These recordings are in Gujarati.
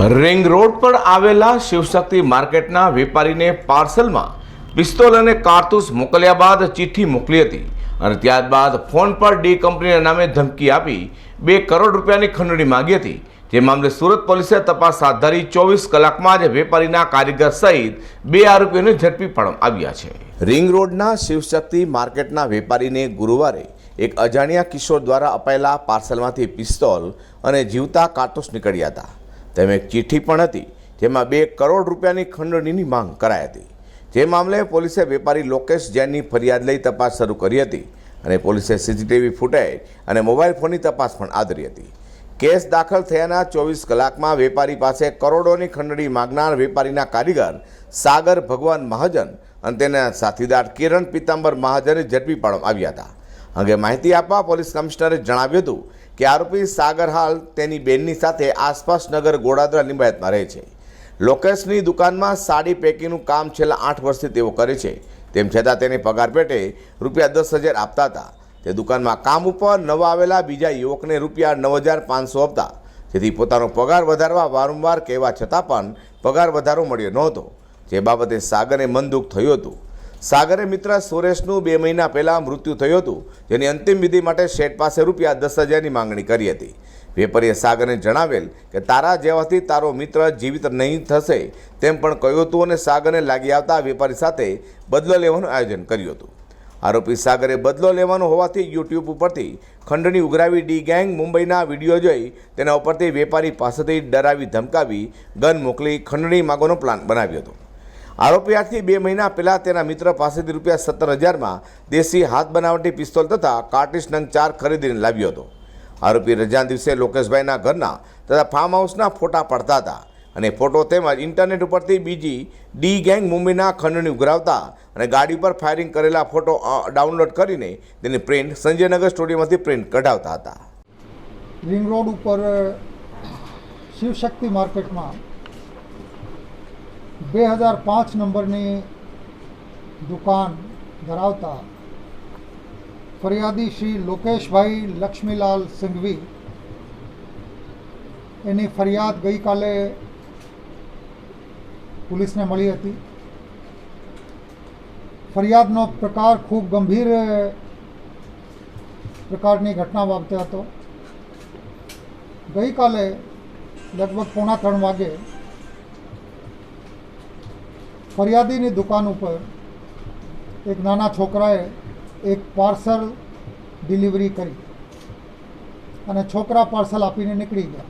રિંગ રોડ પર આવેલા શિવશક્તિ માર્કેટના વેપારીને પાર્સલમાં પિસ્તોલ અને કારતૂસ મોકલ્યા બાદ ચિઠ્ઠી મોકલી હતી અને ત્યારબાદ ફોન પર ડી કંપનીના નામે ધમકી આપી બે કરોડ રૂપિયાની ખંડણી માંગી હતી. જે મામલે સુરત પોલીસે તપાસ હાથ ધરી ચોવીસ કલાકમાં જ વેપારીના કારીગર સહિત બે આરોપીઓને ઝડપી પાડવામાં આવ્યા છે. રિંગ રોડના શિવશક્તિ માર્કેટના વેપારીને ગુરુવારે એક અજાણ્યા કિશોર દ્વારા અપાયેલા પાર્સલમાંથી પિસ્તોલ અને જીવતા કારતૂસ નીકળ્યા હતા. તેમાં એક ચિઠ્ઠી પણ હતી, જેમાં બે કરોડ રૂપિયાની ખંડણીની માંગ કરાઈ હતી. જે મામલે પોલીસે વેપારી લોકેશ જૈનની ફરિયાદ લઈ તપાસ શરૂ કરી હતી અને પોલીસે સીસીટીવી ફૂટેજ અને મોબાઈલ ફોનની તપાસ પણ આદરી હતી. કેસ દાખલ થયાના ચોવીસ કલાકમાં વેપારી પાસે કરોડોની ખંડણી માગનાર વેપારીના કારીગર સાગર ભગવાન મહાજન અને તેના સાથીદાર કિરણ પિતાંબર મહાજને ઝડપી પાડવામાં આવ્યા હતા. અંગે માહિતી આપવા પોલીસ કમિશનરે જણાવ્યું હતું કે આરોપી સાગર હાલ તેની બેનની સાથે આસપાસ નગર ગોડાદરા લિંબાયતમાં રહે છે. લોકેશની દુકાનમાં સાડી પેકીનું કામ છેલ્લા આઠ વર્ષથી તેઓ કરે છે. તેમ છતાં તેને પગાર પેટે રૂપિયા દસ હજાર આપતા હતા. તે દુકાનમાં કામ ઉપર નવા આવેલા બીજા યુવકને રૂપિયા નવ હજાર પાંચસો આપતા. જેથી પોતાનો પગાર વધારવા વારંવાર કહેવા છતાં પણ પગાર વધારો મળ્યો નહોતો. જે બાબતે સાગરને મન દુઃખ થયું હતું. સાગરે મિત્ર સુરેશનું બે મહિના પહેલાં મૃત્યુ થયું હતું. જેની અંતિમ વિધિ માટે શેઠ પાસે રૂપિયા દસ હજારની માંગણી કરી હતી. વેપારીએ સાગરને જણાવેલ કે તારા જેવાથી તારો મિત્ર જીવિત નહીં થશે તેમ પણ કહ્યું હતું અને સાગરને લાગી આવતા વેપારી સાથે બદલો લેવાનું આયોજન કર્યું હતું. આરોપી સાગરે બદલો લેવાનો હોવાથી યુટ્યુબ ઉપરથી ખંડણી ઉઘરાવી ડી ગેંગ મુંબઈના વીડિયો જોઈ તેના ઉપરથી વેપારી પાસેથી ડરાવી ધમકાવી ગન મોકલી ખંડણી માગવાનો પ્લાન બનાવ્યો હતો. આરોપી આજથી બે મહિના પહેલાં તેના મિત્ર પાસેથી રૂપિયા સત્તર હજારમાં દેશી હાથ બનાવટી પિસ્તોલ તથા કાર્ટિસ નંગ ચાર ખરીદીને લાવ્યો હતો. આરોપી રજાના દિવસે લોકેશભાઈના ઘરના તથા ફાર્મ હાઉસના ફોટા પડતા હતા અને ફોટો તેમજ ઇન્ટરનેટ ઉપરથી બીજી ડી ગેંગ મુંબઈના ખંડણી ઉઘરાવતા અને ગાડી પર ફાયરિંગ કરેલા ફોટો ડાઉનલોડ કરીને તેની પ્રિન્ટ સંજયનગર સ્ટુડિયોમાંથી પ્રિન્ટ કઢાવતા હતા. રિંગ રોડ ઉપર શિવશક્તિ માર્કેટમાં બે હજાર પાંચ નંબરની દુકાન ધરાવતા ફરિયાદી શ્રી લોકેશભાઈ લક્ષ્મીલાલ સિંઘવી એની ફરિયાદ ગઈકાલે પોલીસને મળી હતી. ફરિયાદનો પ્રકાર ખૂબ ગંભીર પ્રકારની ઘટના બાબતે હતો. ગઈકાલે લગભગ પોણા ત્રણ વાગે ફરિયાદીની દુકાન ઉપર એક નાના છોકરાએ એક પાર્સલ ડિલિવરી કરી અને છોકરા પાર્સલ આપીને નીકળી ગયા.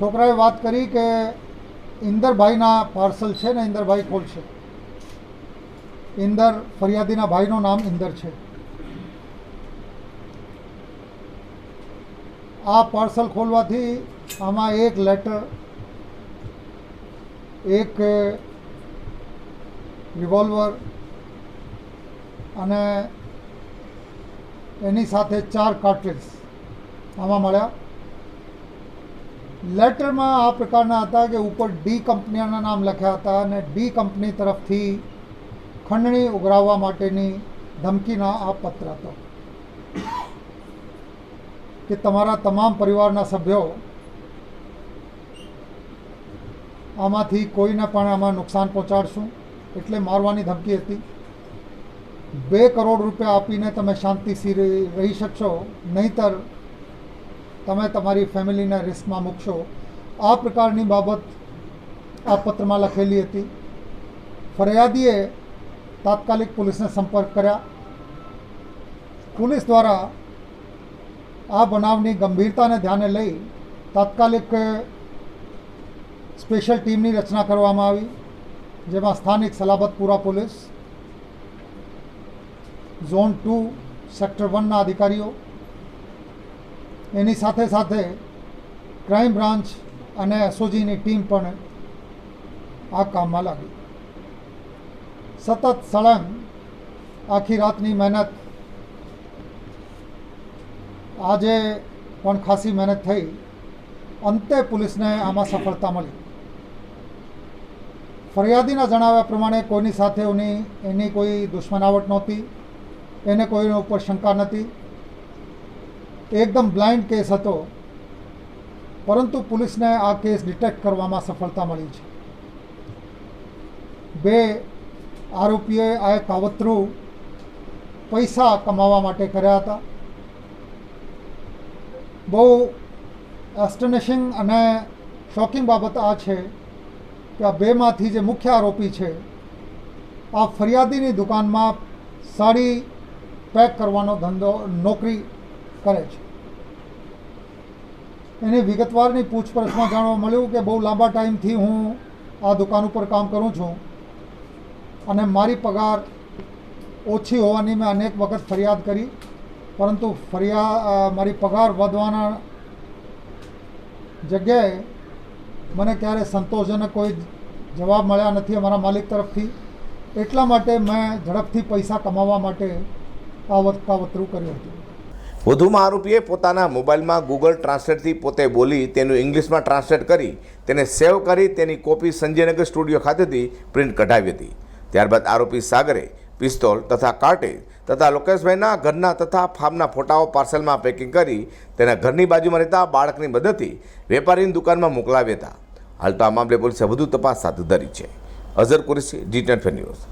છોકરાએ વાત કરી કે ઇન્દરભાઈના પાર્સલ છે ને ઇન્દરભાઈ ખોલશે ઇન્દર ફરિયાદીના ભાઈનું નામ ઇન્દર છે. આ પાર્સલ ખોલવાથી આમાં એક લેટર એક રિવોલ્વર અને એની સાથે ચાર કાર્ટ્રીજ આમાં મળ્યા. લેટરમાં આ પ્રકારના હતા કે ઉપર ડી કંપનીના નામ લખ્યા હતા અને ડી કંપની તરફથી ખંડણી ઉઘરાવવા માટેની ધમકીના આ પત્ર હતો. કે તમારા તમામ પરિવારના સભ્યો આમાંથી કોઈને પણ આમાં નુકસાન પહોંચાડશું. એટલે મારવાની ધમકી હતી. બે કરોડ રૂપિયા આપીને તમે શાંતિથી રહી શકશો, નહીંતર તમે તમારી ફેમિલીને રિસ્કમાં મૂકશો. આ પ્રકારની બાબત આ પત્રમાં લખેલી હતી. ફરિયાદીએ તાત્કાલિક પોલીસને સંપર્ક કર્યા. પોલીસ દ્વારા આ બનાવની ગંભીરતાને ધ્યાને લઈ તાત્કાલિક સ્પેશિયલ ટીમની રચના કરવામાં આવી, જેમાં સ્થાનિક Salabatpura police, zone two, sector વનના અધિકારીઓ, એની સાથે સાથે ક્રાઇમ બ્રાન્ચ અને એસઓજીની ટીમ પણ આ કામમાં લાગી. સતત સળંગ આખી રાતની મહેનત, આજે પણ ખાસી મહેનત થઈ. અંતે પોલીસને આમાં સફળતા મળી. ફરિયાદીના જણાવ્યા પ્રમાણે કોઈની સાથે એની એની કોઈ દુશ્મનાવટ નહોતી, એને કોઈના ઉપર શંકા નથી એકદમ બ્લાઇન્ડ કેસ હતો, પરંતુ પોલીસને આ કેસ ડિટેક્ટ કરવામાં સફળતા મળી છે. બે આરોપીએ આ કાવતરું પૈસા કમાવા માટે કર્યા હતા. બહુ એસ્ટનિશિંગ અને શોકિંગ બાબત આ છે કે આ બેમાંથી જે મુખ્ય આરોપી છે, આ ફરિયાદીની દુકાનમાં સાડી પેક કરવાનો ધંધો નોકરી કરે છે. એની વિગતવારની પૂછપરછમાં જાણવા મળ્યું કે બહુ લાંબા ટાઈમથી હું આ દુકાન ઉપર કામ કરું છું અને મારી પગાર ઓછી હોવાની મેં અનેક વખત ફરિયાદ કરી, પરંતુ ફરિયાદ મારી પગાર વધવાના જગ્યાએ મને ક્યારે સંતોષજનક કોઈ જવાબ મળ્યા નથી અમારા માલિક તરફથી. એટલા માટે મેં ઝડપથી પૈસા કમાવા માટે આ વતકાવતરું કર્યું હતું. વધુમાં આરોપીએ પોતાના મોબાઈલમાં ગૂગલ ટ્રાન્સલેટથી પોતે બોલી તેનું ઇંગ્લિશમાં ટ્રાન્સલેટ કરી તેને સેવ કરી તેની કોપી સંજયનગર સ્ટુડિયો ખાતેથી પ્રિન્ટ કઢાવી હતી. ત્યારબાદ આરોપી સાગરે પિસ્તોલ તથા કાર્ટેજ તથા લોકેશભાઈના ઘરના તથા ફાર્મના ફોટાઓ પાર્સલમાં પેકિંગ કરી તેના ઘરની બાજુમાં રહેતા બાળકની મદદથી વેપારીની દુકાનમાં મોકલાવ્યા હતા. હાલ તો આ મામલે પોલીસે વધુ તપાસ હાથ ધરી છે. Azhar Qureshi, G ten news.